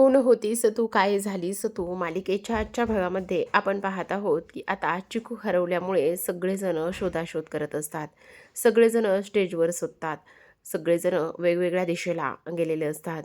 कोण होतीस तू काय झालीस तू मालिकेच्या आजच्या भागामध्ये आपण पाहत आहोत की आता चिकू हरवल्यामुळे सगळेजण शोधाशोध करत असतात. सगळेजण स्टेजवर सुटतात. सगळेजण वेगवेगळ्या दिशेला गेलेले असतात.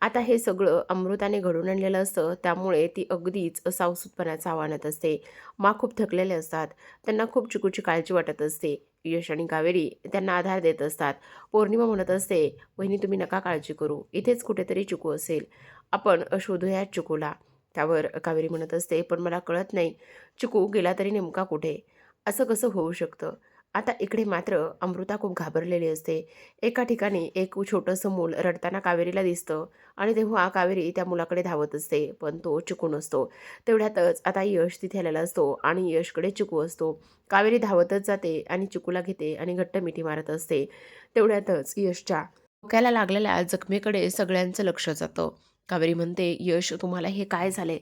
आता हे सगळं अमृताने घडून आणलेलं असतं त्यामुळे ती अगदीच सावसूतपणाचा आव्हानात असते. मा खूप थकलेले असतात. त्यांना खूप चिकूची काळजी वाटत असते. यश आणि कावेरी त्यांना आधार देत असतात. पौर्णिमा म्हणत असते वहिनी तुम्ही नका काळजी करू. इथेच कुठेतरी चिकू असेल. आपण शोधूया चिकूला. त्यावर कावेरी म्हणत असते पण मला कळत नाही चिकू गेला तरी नेमका कुठे? असं कसं होऊ शकतं? आता इकडे मात्र अमृता खूप घाबरलेली असते. एका ठिकाणी एक छोटंसं मूल रडताना कावेरीला दिसतं आणि तेव्हा कावेरी त्या मुलाकडे धावत असते पण तो चिकू नसतो. तेवढ्यातच आता यश तिथे आलेला असतो आणि यशकडे चिकू असतो. कावेरी धावतच जाते आणि चिकूला घेते आणि घट्ट मिठी मारत असते. तेवढ्यातच यशच्या डोक्याला लागलेल्या जखमेकडे सगळ्यांचं लक्ष जातं. कावेरी म्हणते यश तुम्हाला हे काय झाले?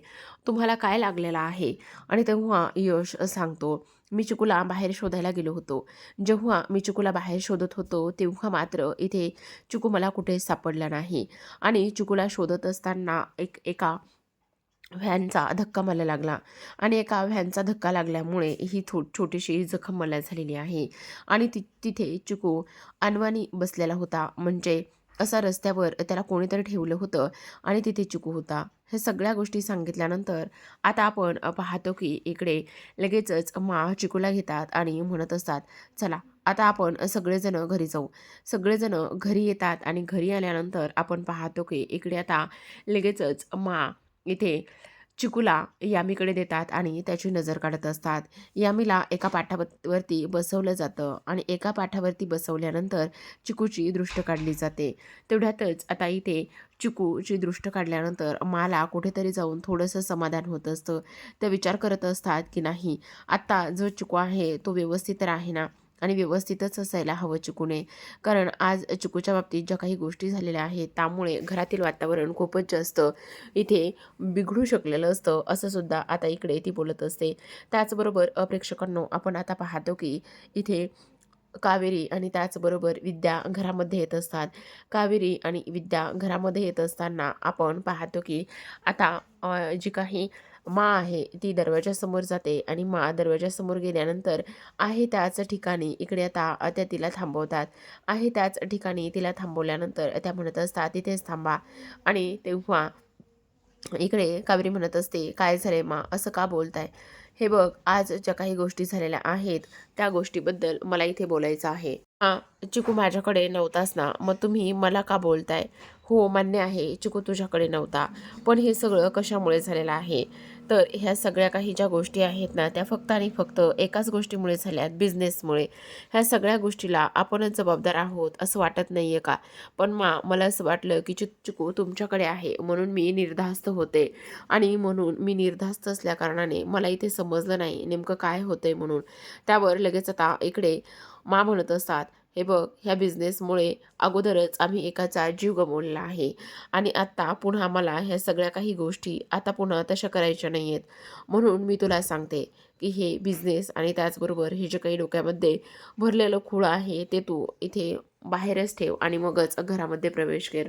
तुम्हाला काय लागलेलं आहे? आणि तेव्हा यश सांगतो मी चिकूला बाहेर शोधायला गेलो होतो. जेव्हा मी चिकूला बाहेर शोधत होतो तेव्हा मात्र इथे चिकू मला कुठे सापडला नाही. आणि चिकूला शोधत असताना एक एका व्हॅनचा धक्का मला लागला. आणि एका व्हॅनचा धक्का लागल्यामुळे ही थो छोटीशी जखम मला झालेली आहे. आणि ति तिथे चिकू अनवाणी बसलेला होता. म्हणजे असा रस्त्यावर त्याला कोणीतरी ठेवलं होतं आणि तिथे चिकू होता. हे सगळ्या गोष्टी सांगितल्यानंतर आता आपण पाहतो की इकडे लगेचच मा चिकूला घेतात आणि म्हणत असतात चला आता आपण सगळेजणं घरी जाऊ. सगळेजणं घरी येतात आणि घरी आल्यानंतर आपण पाहतो की इकडे आता लगेचच मा इथे चिकूला यामीकडे देतात आणि त्याची नजर काढत असतात. यामीला एका पाठावरती बसवलं जातं आणि एका पाठावरती बसवल्यानंतर चिकूची दृष्ट काढली जाते. तेवढ्यातच आता इथे चिकूची दृष्ट काढल्यानंतर मला कुठेतरी जाऊन थोडंसं समाधान होत असतं. ते विचार करत असतात की नाही आत्ता जो चिकू आहे तो व्यवस्थित आहे ना आणि व्यवस्थितच असायला हवं चिकूने. कारण आज चिकूच्या बाबतीत ज्या काही गोष्टी झालेल्या आहेत त्यामुळे घरातील वातावरण खूपच जास्त इथे बिघडू शकलेलं असतं असं सुद्धा आता इकडे ती बोलत असते. त्याचबरोबर अप्रेक्षकांनो आपण आता पाहतो की इथे कावेरी आणि त्याचबरोबर विद्या घरामध्ये येत असतात. कावेरी आणि विद्या घरामध्ये येत असताना आपण पाहतो की आता जी काही मा आहे ती दरवाजासमोर जाते आणि मा दरवाजासमोर गेल्यानंतर आहे त्याच ठिकाणी इकडे आता त्या तिला थांबवतात. आहे त्याच ठिकाणी तिला थांबवल्यानंतर त्या म्हणत असतात तिथेच थांबा. आणि तेव्हा इकडे कावेरी म्हणत असते काय झाले मा? असं का बोलताय? हे बघ आज ज्या काही गोष्टी झालेल्या आहेत त्या गोष्टीबद्दल मला इथे बोलायचं आहे. हा चिकू माझ्याकडे नव्हताच ना? मग तुम्ही मला का बोलताय? हो मान्य आहे चिकू तुझ्याकडे नव्हता. पण हे सगळं कशामुळे झालेलं आहे? तर ह्या सगळ्या काही ज्या गोष्टी आहेत ना त्या फक्त आणि फक्त एकाच गोष्टीमुळे झाल्यात बिझनेसमुळे ह्या सगळ्या गोष्टीला आपणच जबाबदार आहोत असं वाटत नाही आहे का? पण मा मला असं वाटलं की चु चुकू तुमच्याकडे आहे म्हणून मी निर्धास्त होते. आणि म्हणून मी निर्धास्त असल्याकारणाने मला इथे समजलं नाही नेमकं काय होतंय म्हणून. त्यावर लगेच आता इकडे मा म्हणत असतात हे बघ ह्या बिझनेसमुळे अगोदरच आम्ही एकाचा जीव गमवलेला आहे. आणि आत्ता पुन्हा मला ह्या सगळ्या काही गोष्टी आता पुन्हा तशा करायच्या नाही आहेत म्हणून मी तुला सांगते की हे बिझनेस आणि त्याचबरोबर हे जे काही डोक्यामध्ये भरलेलं खूळ आहे ते तू इथे बाहेरच ठेव आणि मगच घरामध्ये प्रवेश कर.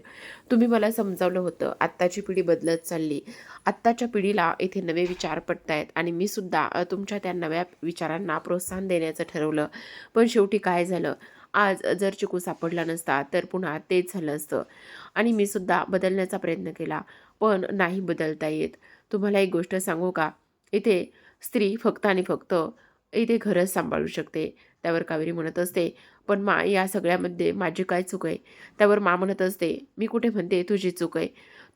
तुम्ही मला समजावलं होतं आत्ताची पिढी बदलत चालली. आत्ताच्या पिढीला इथे नवे विचार पडत आहेत आणि मी सुद्धा तुमच्या त्या नव्या विचारांना प्रोत्साहन देण्याचं ठरवलं. पण शेवटी काय झालं? आज जर चिकू सापडला नसता तर पुन्हा तेच झालं असतं. आणि मी सुद्धा बदलण्याचा प्रयत्न केला पण नाही बदलता येत. तुम्हाला एक गोष्ट सांगू का? इथे स्त्री फक्त आणि फक्त इथे घरच सांभाळू शकते. त्यावर कावेरी म्हणत असते पण मा या सगळ्यामध्ये माझी काय चूक आहे? त्यावर मा म्हणत असते मी कुठे म्हणते तुझी चूक आहे.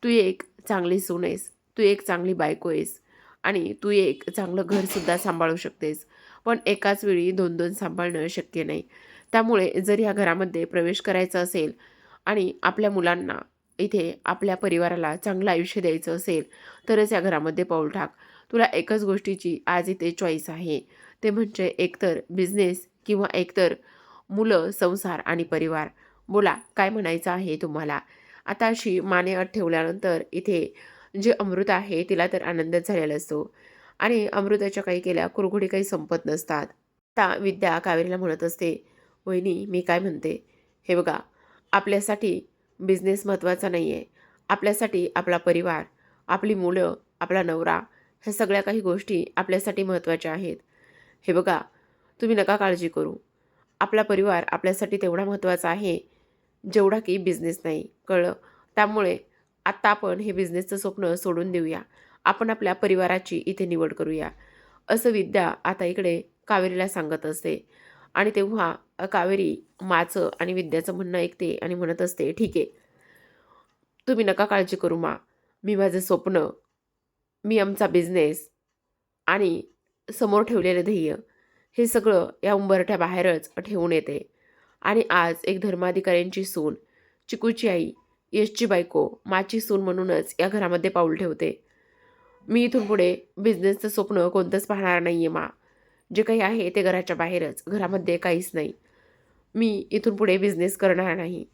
तू एक चांगली सून आहेस. तू एक चांगली बायको आहेस. आणि तू एक चांगलं घरसुद्धा सांभाळू शकतेस. पण एकाच वेळी दोन दोन सांभाळणं शक्य नाही. त्यामुळे जर ह्या घरामध्ये प्रवेश करायचा असेल आणि आपल्या मुलांना इथे आपल्या परिवाराला चांगलं आयुष्य द्यायचं असेल तरच या घरामध्ये पाऊल टाक. तुला एकच गोष्टीची आज इथे चॉईस आहे. ते म्हणजे एकतर बिझनेस किंवा एकतर मुलं संसार आणि परिवार. बोला काय म्हणायचं आहे तुम्हाला? आता अशी माने अट ठेवल्यानंतर इथे जे अमृत आहे तिला तर आनंदच झालेला असतो. आणि अमृताच्या काही केल्या कुरघुडी काही संपत नसतात. आता विद्या कावेरीला म्हणत असते वहिनी मी काय म्हणते? हे बघा आपल्यासाठी बिझनेस महत्त्वाचा नाही आहे आपल्यासाठी आपला परिवार आपली मुलं आपला नवरा ह्या सगळ्या काही गोष्टी आपल्यासाठी महत्त्वाच्या आहेत. हे बघा तुम्ही नका काळजी करू. आपला परिवार आपल्यासाठी तेवढा महत्त्वाचा आहे जेवढा की बिझनेस नाही. कळलं? त्यामुळे आत्ता आपण हे बिझनेसचं स्वप्न सोडून देऊया. आपण आपल्या परिवाराची इथे निवड करूया. असं विद्या आता इकडे कावेरीला सांगत असते. आणि तेव्हा कावेरी माचं आणि विद्याचं म्हणणं ऐकते आणि म्हणत असते ठीक. आहे तुम्ही नका काळजी करू मा. मी माझं स्वप्न मी आमचा बिझनेस आणि समोर ठेवलेलं ध्येय हे सगळं या उंबरठ्या बाहेरच ठेवून येते. आणि आज एक धर्माधिकाऱ्यांची सून चिकूची आई यशची बायको माची सून म्हणूनच या घरामध्ये पाऊल ठेवते. मी इथून पुढे बिझनेसचं स्वप्न कोणतंच पाहणार नाही आहे मा. जे काही आहे ते घराच्या बाहेरच घरामध्ये काहीच नाही. मी इथून पुढे बिझनेस करणार नाही.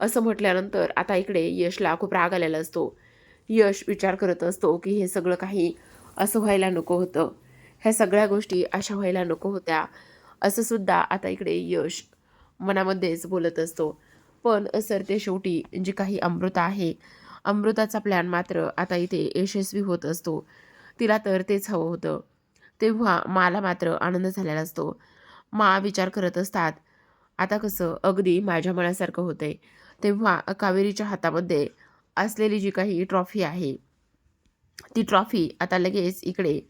असं म्हटल्यानंतर आता इकडे यशला खूप राग आलेला असतो. यश विचार करत असतो की हे सगळं काही असं व्हायला नको होतं. ह्या सगळ्या गोष्टी अशा व्हायला नको होत्या. असं सुद्धा आता इकडे यश मनामध्येच बोलत असतो. पण सर ते शेवटी जी काही अमृता आहे अमृताचा प्लॅन मात्र आता इथे यशस्वी होत असतो. तिला तर तेच हवं होतं. तेव्हा माला मात्र आनंद झालेला असतो. मा विचार करत असतात आता कसं अगदी माझ्या मनासारखं होतंय. तेव्हा कावेरीच्या हातामध्ये असलेली जी काही ट्रॉफी आहे ती ट्रॉफी आता लगेच इकडे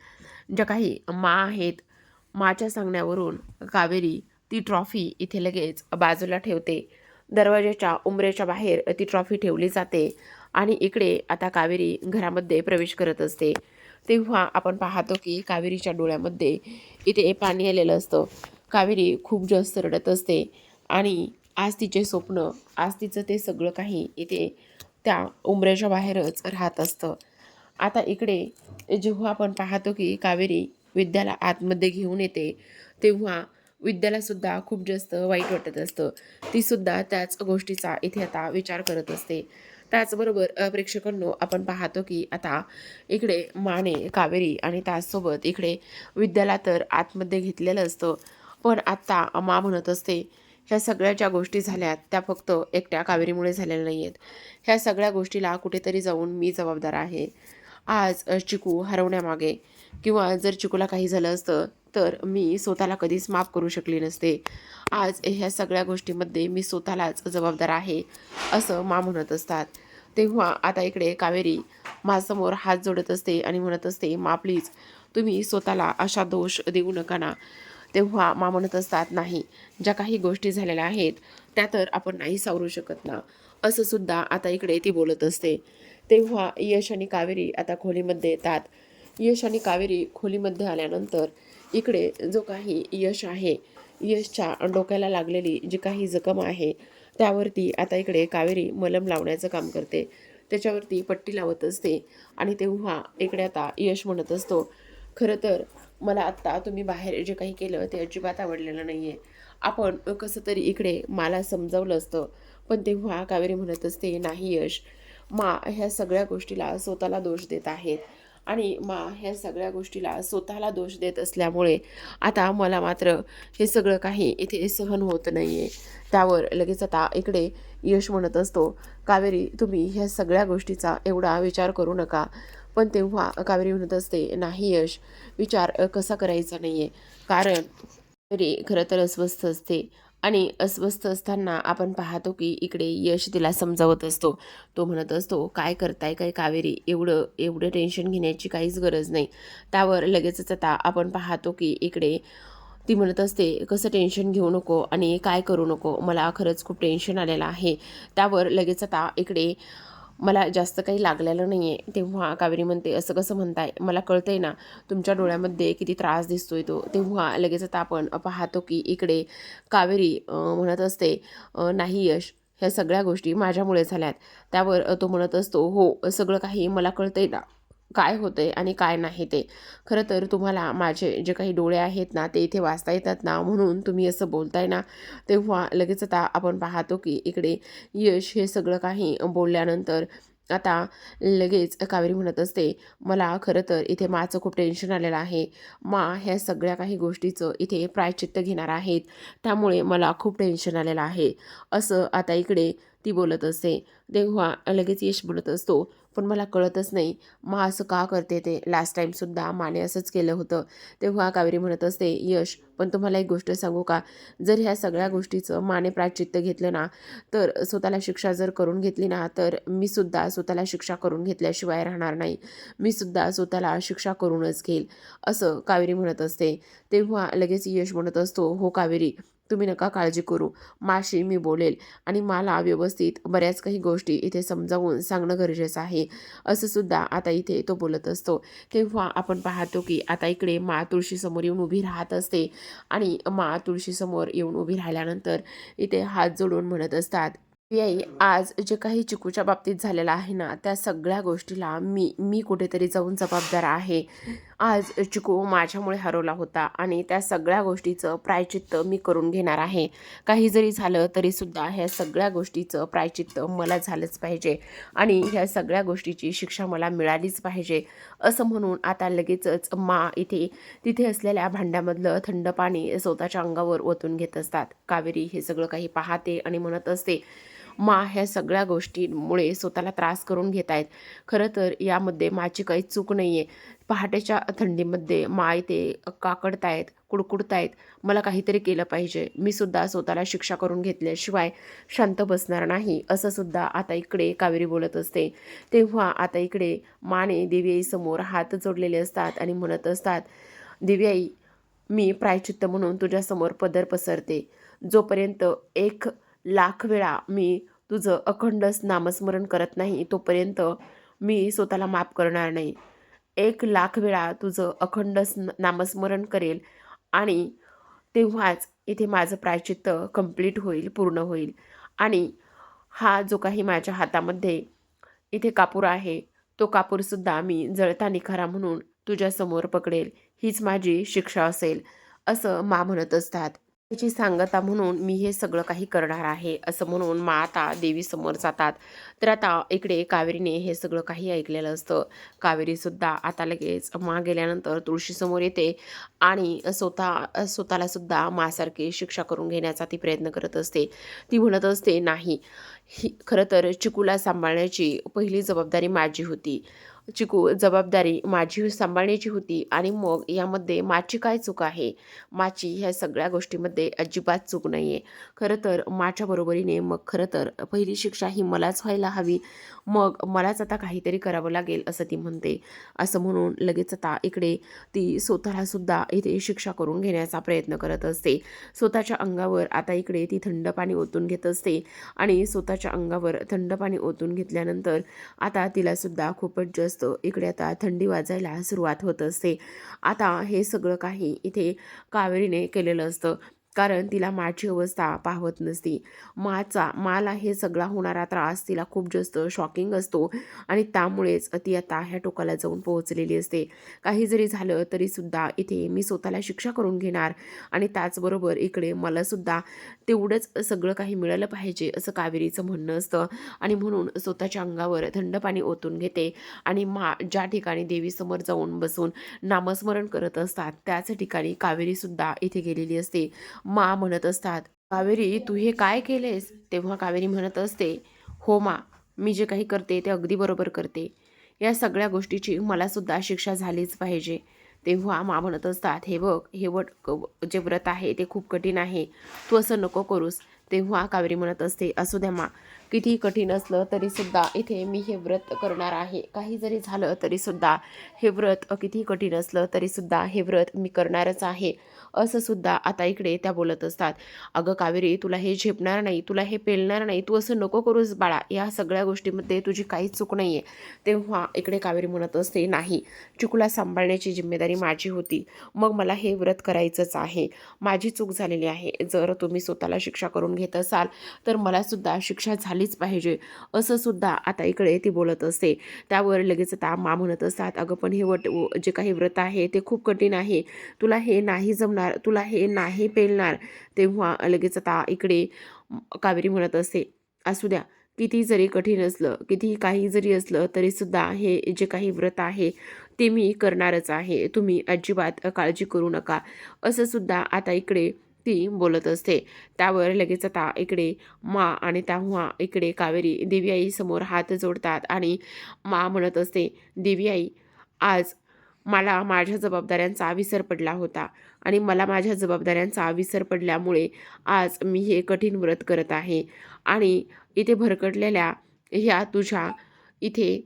ज्या काही मा आहेत माच्या सांगण्यावरून कावेरी ती ट्रॉफी इथे लगेच बाजूला ठेवते. दरवाजाच्या उंबरेच्या बाहेर ती ट्रॉफी ठेवली जाते आणि इकडे आता कावेरी घरामध्ये प्रवेश करत असते. तेव्हा आपण पाहतो की कावेरीच्या डोळ्यामध्ये इथे पाणी आलेलं असतं. कावेरी खूप जास्त रडत असते. आणि आज तिचे स्वप्न आज तिचं ते सगळं काही इथे त्या उंबऱ्याच्या बाहेरच राहत असतं. आता इकडे जेव्हा आपण पाहतो की कावेरी विद्याला आतमध्ये घेऊन येते तेव्हा विद्यालासुद्धा खूप जास्त वाईट वाटत असतं. तीसुद्धा त्याच गोष्टीचा इथे आता विचार करत असते. त्याचबरोबर प्रेक्षकांनो आपण पाहतो की आता इकडे माने कावेरी आणि त्याचसोबत इकडे विद्याला तर आतमध्ये घेतलेलं असतं. पण आत्ता मा म्हणत असते ह्या सगळ्या ज्या गोष्टी झाल्यात त्या फक्त एकट्या कावेरीमुळे झालेल्या नाही आहेत ह्या सगळ्या गोष्टीला कुठेतरी जाऊन मी जबाबदार आहे. आज चिकू हरवण्यामागे किंवा जर चिकूला काही झालं असतं तर मी स्वतःला कधीच माफ करू शकली नसते. आज ह्या सगळ्या गोष्टीमध्ये मी स्वतःलाच जबाबदार आहे असं मा म्हणत असतात. तेव्हा आता इकडे कावेरी माझ्यासमोर हात जोडत असते आणि म्हणत असते मा प्लीज तुम्ही स्वतःला अशा दोष देऊ नका ना. तेव्हा मा म्हणत असतात नाही. ज्या काही गोष्टी झालेल्या आहेत त्या तर आपण नाही सावरू शकत ना. असं सुद्धा आता इकडे ती बोलत असते. तेव्हा यश आणि कावेरी आता खोलीमध्ये येतात. यश आणि कावेरी खोलीमध्ये आल्यानंतर इकडे जो काही यश आहे यशच्या डोक्याला लागलेली जी काही जखम आहे त्यावरती आता इकडे कावेरी मलम लावण्याचं काम करते. त्याच्यावरती पट्टी लावत असते आणि तेव्हा इकडे आता यश म्हणत असतो खरं तर मला आत्ता तुम्ही बाहेर जे काही केलं ते अजिबात आवडलेलं नाही आहे आपण कसं तरी इकडे मला समजावलं असतं पण तेव्हा कावेरी म्हणत असते नाही यश मा ह्या सगळ्या गोष्टीला स्वतःला दोष देत आहेत. आणि मा ह्या सगळ्या गोष्टीला स्वतःला दोष देत असल्यामुळे आता मला मात्र हे सगळं काही इथे सहन होत नाही आहे त्यावर लगेच आता इकडे यश म्हणत असतो कावेरी तुम्ही ह्या सगळ्या गोष्टीचा एवढा विचार करू नका. पण तेव्हा कावेरी म्हणत असते नाही यश विचार कसा करायचा नाही आहे कारण तरी खरं तर अस्वस्थ असते आणि अस्वस्थ असताना आपण पाहतो की इकडे यश तिला समजावत असतो. तो म्हणत असतो काय करताय काय कावेरी? एवढं एवढं टेन्शन घेण्याची काहीच गरज नाही. त्यावर लगेचच आता आपण पाहतो की इकडे ती म्हणत असते कसं टेन्शन घेऊ नको आणि काय करू नको? मला खरंच खूप टेन्शन आलेलं आहे. त्यावर लगेच आता इकडे मला जास्त काही लागलेलं नाही आहे तेव्हा कावेरी म्हणते असं कसं म्हणताय? मला कळतंय ना तुमच्या डोळ्यामध्ये किती त्रास दिसतोय तो. तेव्हा लगेच आता आपण पाहतो की इकडे कावेरी म्हणत असते नाही यश ह्या सगळ्या गोष्टी माझ्यामुळे झाल्यात. त्यावर तो म्हणत असतो हो सगळं काही मला कळतंय ना. काय होते आणि काय नाही ते. खरं तर तुम्हाला माझे जे काही डोळे आहेत ना ते इथे वाचता येतात ना म्हणून तुम्ही असं बोलताय ना तेव्हा लगेच आता आपण पाहतो की इकडे यश हे सगळं काही बोलल्यानंतर आता लगेच कावेरी म्हणत असते मला खरं तर इथे माचं खूप टेन्शन आलेलं आहे. मा ह्या सगळ्या काही गोष्टीचं इथे प्रायचित्त घेणार आहेत. त्यामुळे मला खूप टेन्शन आलेलं आहे. असं आता इकडे ती बोलत असते. तेव्हा लगेच यश बोलत असतो पण मला कळतच नाही. मा असं का करते ते? लास्ट टाईमसुद्धा माने असंच केलं होतं. तेव्हा कावेरी म्हणत असते यश पण तुम्हाला एक गोष्ट सांगू का? जर ह्या सगळ्या गोष्टीचं माने प्राचित्य घेतलं ना तर स्वतःला शिक्षा जर करून घेतली ना तर मी सुद्धा स्वतःला शिक्षा करून घेतल्याशिवाय राहणार नाही. मी सुद्धा स्वतःला शिक्षा करूनच घेईल. असं कावेरी म्हणत असते. तेव्हा लगेच यश म्हणत असतो हो कावेरी तुम्ही नका काळजी करू. माशी मी बोलेल. आणि मला व्यवस्थित बऱ्याच काही गोष्टी इथे समजावून सांगणं गरजेचं आहे. असं सुद्धा आता इथे तो बोलत असतो. तेव्हा आपण पाहतो की आता इकडे मा तुळशीसमोर येऊन उभी राहत असते. आणि मा तुळशीसमोर येऊन उभी राहिल्यानंतर इथे हात जोडून म्हणत असतात आई आज जे काही चिकूच्या बाबतीत झालेलं आहे ना त्या सगळ्या गोष्टीला मी मी कुठेतरी जाऊन जबाबदार आहे. आज चिकू माझ्यामुळे हरवला होता आणि त्या सगळ्या गोष्टीचं प्रायचित्त मी करून घेणार आहे. काही जरी झालं तरीसुद्धा ह्या सगळ्या गोष्टीचं प्रायचित्त मला झालंच पाहिजे आणि ह्या सगळ्या गोष्टीची शिक्षा मला मिळालीच पाहिजे. असं म्हणून आता लगेचच मा इथे तिथे असलेल्या भांड्यामधलं थंड पाणी स्वतःच्या अंगावर ओतून घेत असतात. कावेरी हे सगळं काही पाहते आणि म्हणत असते मा ह्या सगळ्या गोष्टींमुळे स्वतःला त्रास करून घेत आहेत खरं तर यामध्ये माझी काही चूक नाही आहे पहाटेच्या थंडीमध्ये मा आहेत काकडतायत कुडकुडतायत. मला काहीतरी केलं पाहिजे. मी सुद्धा स्वतःला शिक्षा करून घेतल्याशिवाय शांत बसणार नाही असं सुद्धा आता इकडे कावेरी बोलत असते. तेव्हा आता इकडे माने देवी समोर हात जोडलेले असतात आणि म्हणत असतात दिव्याई मी प्रायचित्त म्हणून तुझ्यासमोर पदर पसरते. जोपर्यंत एक लाख वेळा मी तुझं अखंड नामस्मरण करत नाही तोपर्यंत मी स्वतःला माफ करणार नाही. एक लाख वेळा तुझं अखंड नामस्मरण करेल आणि तेव्हाच इथे माझं प्रायचित्त कंप्लीट होईल पूर्ण होईल. आणि हा जो काही माझ्या हातामध्ये इथे कापूर आहे तो कापूरसुद्धा मी जळता निखारा म्हणून तुझ्यासमोर पकडेल. हीच माझी शिक्षा असेल असं मा म्हणत असतात. त्याची सांगता म्हणून मी हे सगळं काही करणार आहे असं म्हणून मा आता देवीसमोर जातात. तर आता इकडे कावेरीने हे सगळं काही ऐकलेलं असतं. कावेरीसुद्धा आता लगेच मा गेल्यानंतर तुळशीसमोर येते आणि स्वतः स्वतःलासुद्धा मासारखी शिक्षा करून घेण्याचा ती प्रयत्न करत असते. ती म्हणत असते नाही ही खरं तर चिकूला सांभाळण्याची पहिली जबाबदारी माझी होती. चिकू जबाबदारी माझी सांभाळण्याची होती आणि मग यामध्ये माची काय चूक आहे? माची ह्या सगळ्या गोष्टीमध्ये अजिबात चूक नाही आहे खरं तर माझ्या बरोबरीने मग खरं तर पहिली शिक्षा ही मलाच व्हायला हवी. मग मलाच आता काहीतरी करावं लागेल असं ती म्हणते. असं म्हणून लगेच आता इकडे ती स्वतःलासुद्धा इथे शिक्षा करून घेण्याचा प्रयत्न करत असते. स्वतःच्या अंगावर आता इकडे ती थंड पाणी ओतून घेत असते आणि स्वतःच्या अंगावर थंड पाणी ओतून घेतल्यानंतर आता तिलासुद्धा खूपच जास्त इकडे आता थंडी वाजायला सुरुवात होत असते. आता हे सगळं काही इथे कावेरीने केलेलं असतं. कारण तिला माची अवस्था पाहत नसती. माचा माला हे सगळा होणारा त्रास तिला खूप जास्त शॉकिंग असतो आणि त्यामुळेच ती आता ह्या टोकाला जाऊन पोहोचलेली असते. काही जरी झालं तरीसुद्धा इथे मी स्वतःला शिक्षा करून घेणार आणि त्याचबरोबर इकडे मलासुद्धा तेवढंच सगळं काही मिळालं पाहिजे असं कावेरीचं म्हणणं असतं. आणि म्हणून स्वतःच्या अंगावर थंड पाणी ओतून घेते आणि मा ज्या ठिकाणी देवीसमोर जाऊन बसून नामस्मरण करत असतात त्याच ठिकाणी कावेरीसुद्धा इथे गेलेली असते. मा म्हणत असतात. कावेरी तू हे काय केलेस? तेव्हा कावेरी म्हणत असते हो मा मी जे काही करते ते अगदी बरोबर करते. या सगळ्या गोष्टीची मलासुद्धा शिक्षा झालीच पाहिजे. तेव्हा मा म्हणत असतात हे बघ हे वट क- जे व्रत आहे ते खूप कठीण आहे. तू असं नको करूस. तेव्हा कावेरी म्हणत असते असू द्या मा किती कठीण असलं तरीसुद्धा इथे मी हे व्रत करणार आहे. काही जरी झालं तरीसुद्धा हे व्रत किती कठीण असलं तरीसुद्धा हे व्रत मी करणारच आहे. असं सुद्धा आता इकडे त्या बोलत असतात. अगं कावेरी तुला हे झेपणार नाही तुला हे पेलणार नाही तू असं नको करूस बाळा. या सगळ्या गोष्टीमध्ये तुझी काहीच चूक नाही आहे तेव्हा इकडे कावेरी म्हणत असते नाही चिकूला सांभाळण्याची जिम्मेदारी माझी होती. मग मला हे व्रत करायचंच आहे. माझी चूक झालेली आहे. जर तुम्ही स्वतःला शिक्षा करून घेत असाल तर मलासुद्धा शिक्षा झालीच पाहिजे. असं सुद्धा आता इकडे ती बोलत असते. त्यावर लगेच आता मा म्हणत असतात अगं पण हे वट जे काही व्रत आहे ते खूप कठीण आहे. तुला हे नाही जमणार तुला हे नाही पेलणार तेव्हा लगेच आता इकडे कावेरी म्हणत असते असू द्या किती जरी कठीण असलं किती काही जरी असलं तरीसुद्धा हे जे काही व्रत आहे ते मी करणारच आहे. तुम्ही अजिबात काळजी करू नका. असंसुद्धा आता इकडे ती बोलत असते. त्यावर लगेच आता इकडे मा आणि तेव्हा इकडे कावेरी देवी आई समोर हात जोडतात आणि मा म्हणत असते देवी आई आज मला माझ्या जबाबदाऱ्यांचा विसर पडला होता. आणि मला माझ्या जबाबदाऱ्यांचा विसर पडल्यामुळे आज मी हे कठीण व्रत करत आहे. आणि इथे भरकटलेल्या ह्या तुझ्या इथे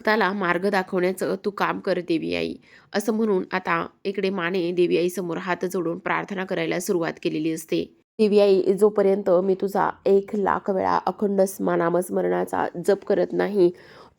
भक्ताला मार्ग दाखवण्याचं तू काम कर देवी आई असं म्हणून आता इकडे माने देवी आई समोर हात जोडून प्रार्थना करायला सुरुवात केलेली असते. देवी आई जोपर्यंत मी तुझा एक लाख वेळा अखंड नामस्मरणाचा जप करत नाही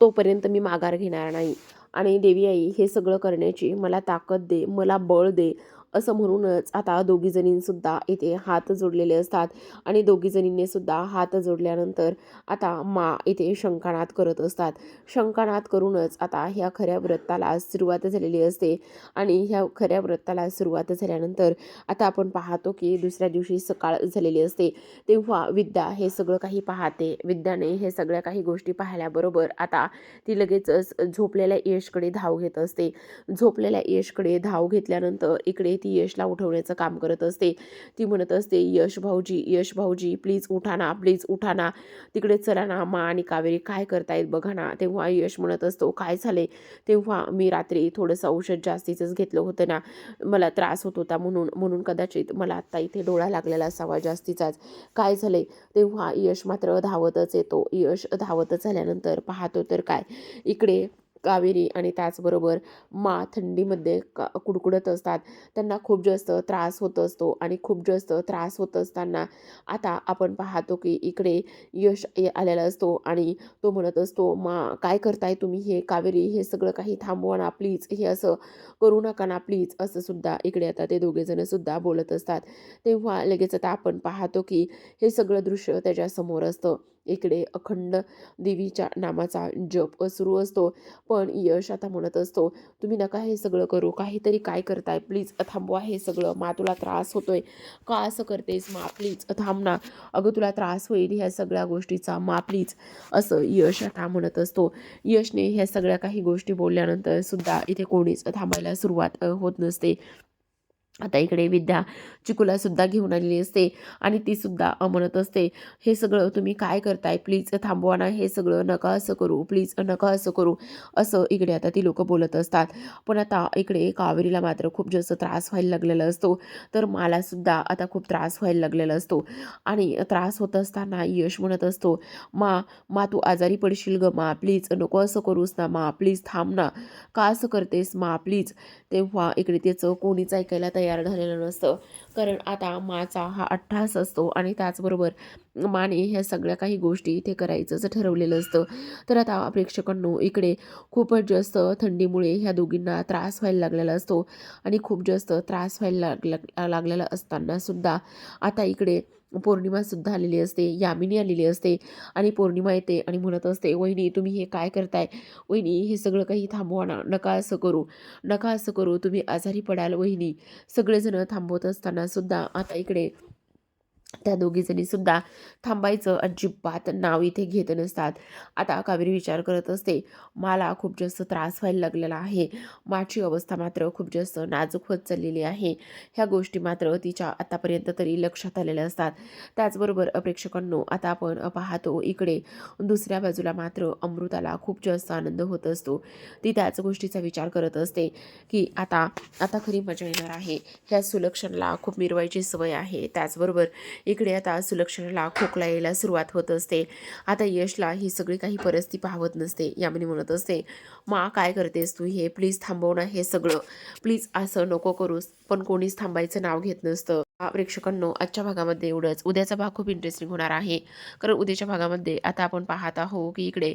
तोपर्यंत मी माघार घेणार नाही. आणि देवी आई हे सगळं करण्याची मला ताकद दे मला बळ दे. असं म्हणूनच आता दोघीजणींसुद्धा इथे हात जोडलेले असतात. आणि दोघीजणींनी सुद्धा हात जोडल्यानंतर आता मा इथे शंकानाद करत असतात. शंकानाद करूनच आता ह्या खऱ्या व्रताला सुरुवात झालेली असते. आणि ह्या खऱ्या व्रताला सुरुवात झाल्यानंतर आता आपण पाहतो की दुसऱ्या दिवशी सकाळ झालेली असते. तेव्हा विद्या हे सगळं काही पाहते. विद्याने हे सगळ्या काही गोष्टी पाहिल्याबरोबर आता ती लगेचच झोपलेल्या यशकडे धाव घेत असते. झोपलेल्या यशकडे धाव घेतल्यानंतर इकडे ती यशला उठवण्याचं काम करत असते. ती म्हणत असते यश भाऊजी यश भाऊजी प्लीज उठा ना प्लीज उठा ना. तिकडे चला ना मा आणि कावेरी काय करतायत बघा ना. तेव्हा यश म्हणत असतो काय झाले? तेव्हा मी रात्री थोडंसं औषध जास्तीचंच घेतलं होतं ना. मला त्रास होत होता म्हणून म्हणून कदाचित मला आत्ता इथे डोळा लागलेला असावा जास्तीचाच. काय झाले? तेव्हा यश मात्र धावतच येतो. यश धावतच झाल्यानंतर पाहतो तर काय? इकडे कावेरी आणि त्याचबरोबर मा थंडीमध्ये का कुडकुडत असतात. त्यांना खूप जास्त त्रास होत असतो आणि खूप जास्त त्रास होत असताना आता आपण पाहतो की इकडे यश आलेला असतो आणि तो म्हणत असतो मा काय करताय तुम्ही? हे कावेरी हे सगळं काही थांबवा ना प्लीज. हे असं करू नका ना प्लीज. असं सुद्धा इकडे आता ते दोघेजण सुद्धा बोलत असतात. तेव्हा लगेच आता आपण पाहतो की हे सगळं दृश्य त्याच्यासमोर असतं. इकडे अखंड देवीच्या नामाचा जप सुरू असतो. पण यश आता म्हणत असतो तुम्ही नका हे सगळं करू. काहीतरी काय करताय? प्लीज थांबवा. हे सगळं मा तुला त्रास होतोय. का असं करतेस? मा प्लीज थांब ना. अगं तुला त्रास होईल ह्या सगळ्या गोष्टीचा. मा प्लीज. असं यश आता म्हणत असतो. यशने ह्या सगळ्या काही गोष्टी बोलल्यानंतर सुद्धा इथे कोणीच थांबायला सुरुवात होत नसते. आता इकडे विद्या चिकूलासुद्धा घेऊन आलेली असते आणि ती सुद्धा म्हणत असते हे सगळं तुम्ही काय करताय? प्लीज थांबवा ना हे सगळं नका असं करू प्लीज नका असं करू. असं इकडे आता ती लोकं बोलत असतात. पण आता इकडे कावेरीला मात्र खूप जास्त त्रास व्हायला लागलेला असतो. तर मलासुद्धा आता खूप त्रास व्हायला लागलेला असतो. आणि त्रास होत असताना यश म्हणत असतो मा मा तू आजारी पडशील ग मा प्लीज नको असं करूस ना मा प्लीज थांब ना. का असं करतेस मा प्लीज. तेव्हा इकडे त्याचं कोणीच ऐकायला तयार तयार झालेलं नसतं. कारण आता माचा हा अठ्ठास असतो आणि त्याचबरोबर माने ह्या सगळ्या काही गोष्टी इथे करायचंच ठरवलेलं असतं. तर आता प्रेक्षकांनो इकडे खूपच जास्त थंडीमुळे ह्या दोघींना त्रास व्हायला लागलेला असतो. आणि खूप जास्त त्रास व्हायला लाग लागलेला असताना सुद्धा आता इकडे पौर्णिमासुद्धा आलेली असते यामिनी आलेली असते आणि पौर्णिमा येते आणि म्हणत असते वहिनी तुम्ही हे काय करताय? वहिनी हे सगळं काही थांबवा ना नका असं करू नका असं करू तुम्ही आजारी पडाल वहिनी. सगळेजण थांबवत असताना सुद्धा आता इकडे त्या सुद्धा थांबायचं अजिबात नाव इथे घेत नसतात. आता कावेरी विचार करत असते मला खूप जास्त त्रास व्हायला लागलेला आहे. माझी अवस्था मात्र खूप जास्त नाजूक होत चाललेली आहे. ह्या गोष्टी मात्र तिच्या आतापर्यंत तरी लक्षात आलेल्या असतात. त्याचबरोबर प्रेक्षकांनो आता आपण पाहतो इकडे दुसऱ्या बाजूला मात्र अमृताला खूप जास्त आनंद होत असतो. ती त्याच गोष्टीचा विचार करत असते की आता आता खरी मजा येणार आहे. ह्या सुलक्षणला खूप मिरवायची सवय आहे. त्याचबरोबर इकडे आता सुलक्षणाला खोकला यायला सुरुवात होत असते. आता यशला ही सगळी काही परिस्थिती पाहवत नसते. यामिनी म्हणत असते मा काय करतेस तू हे? प्लीज थांबव ना हे सगळं. प्लीज असं नको करूस. पण कोणीच थांबायचं नाव घेत नसतं. प्रेक्षकांनो आजच्या भागामध्ये एवढंच. उद्याचा भाग खूप इंटरेस्टिंग होणार आहे. कारण उद्याच्या भागामध्ये आता आपण पाहत आहो की इकडे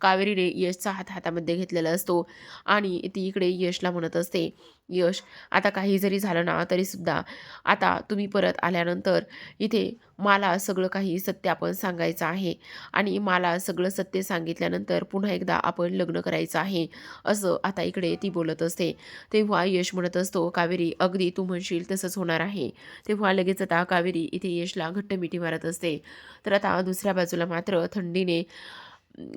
कावेरीने यशचा हात हातामध्ये घेतलेला असतो आणि ती इकडे यशला म्हणत असते यश आता काही जरी झालं ना तरीसुद्धा आता तुम्ही परत आल्यानंतर इथे मला सगळं काही सत्य आपण सांगायचं आहे. आणि मला सगळं सत्य सांगितल्यानंतर पुन्हा एकदा आपण लग्न करायचं आहे असं आता इकडे ती बोलत असते. तेव्हा यश म्हणत असतो कावेरी अगदी तू म्हणशील तसंच होणार आहे. तेव्हा लगेच आता कावेरी इथे यशला घट्ट मिठी मारत असते. तर आता दुसऱ्या बाजूला मात्र थंडीने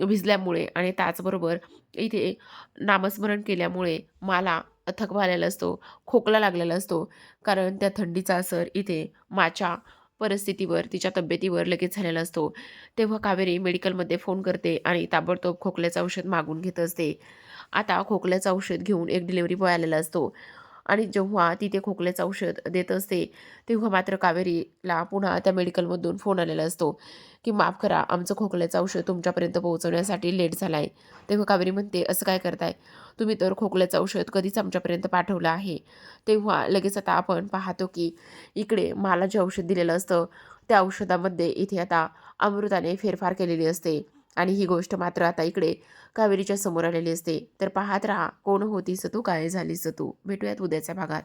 भिजल्यामुळे आणि त्याचबरोबर इथे नामस्मरण केल्यामुळे मला थकवा आलेला असतो खोकला लागलेला असतो. कारण त्या थंडीचा असर इथे माझ्या परिस्थितीवर तिच्या तब्येतीवर लगेच झालेला असतो. तेव्हा कावेरी मेडिकलमध्ये फोन करते आणि ताबडतोब खोकल्याचं औषध मागून घेत असते. आता खोकल्याचं औषध घेऊन एक डिलेवरी बॉय आलेला असतो. आणि जेव्हा तिथे खोकल्याचं औषध देत असते तेव्हा मात्र कावेरीला पुन्हा त्या मेडिकलमधून फोन आलेला असतो की माफ करा आमचं खोकल्याचं औषध तुमच्यापर्यंत पोहोचवण्यासाठी लेट झाला आहे तेव्हा कावेरी म्हणते असं काय करताय? तुम्ही तर खोकल्याचं औषध कधीच आमच्यापर्यंत पाठवलं आहे. तेव्हा लगेच आता आपण पाहतो की इकडे मला जे औषध दिलेलं असतं. त्या औषधामध्ये इथे आता अमृताने फेरफार केलेली असते. आणि ही गोष्ट मात्र आता इकडे कावेरीच्या समोर आलेली असते. तर पाहत राहा कोण होतीस तू काय झालीस तू? भेटूयात उद्याच्या भागात.